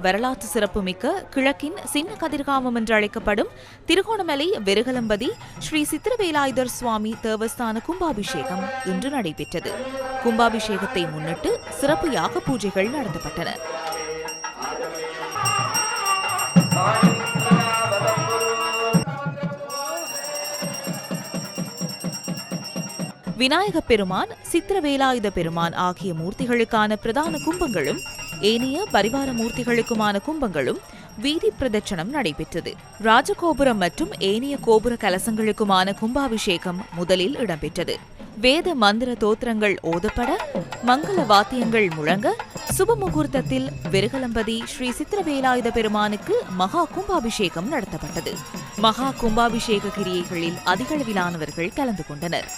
வரலாற்று சிறப்புமிக்க கிழக்கின் சின்ன கதிர்காமம் என்று அழைக்கப்படும் திருகோணமலை வெருகலம்பதி ஸ்ரீ சித்திரவேலாயுதர் சுவாமி தேவஸ்தான கும்பாபிஷேகம் இன்று நடைபெற்றது. கும்பாபிஷேகத்தை முன்னிட்டு சிறப்பு யாக பூஜைகள் நடத்தப்பட்டன. விநாயக பெருமான் சித்திரவேலாயுத பெருமான் ஆகிய மூர்த்திகளுக்கான பிரதான கும்பங்களும் ஏனைய பரிவார மூர்த்திகளுக்குமான கும்பங்களும் வீதி பிரதட்சணம் நடைபெற்றது. ராஜகோபுரம் மற்றும் ஏனைய கோபுர கலசங்களுக்குமான கும்பாபிஷேகம் முதலில் இடம்பெற்றது. வேத மந்திர தோத்திரங்கள் ஓதப்பட மங்கள வாத்தியங்கள் முழங்க சுப முகூர்த்தத்தில் வெருகலம்பதி ஸ்ரீ சித்திரவேலாயுத பெருமானுக்கு மகா கும்பாபிஷேகம் நடத்தப்பட்டது. மகா கும்பாபிஷேக கிரியைகளில் அதிகளவிலானவர்கள் கலந்து கொண்டனர்.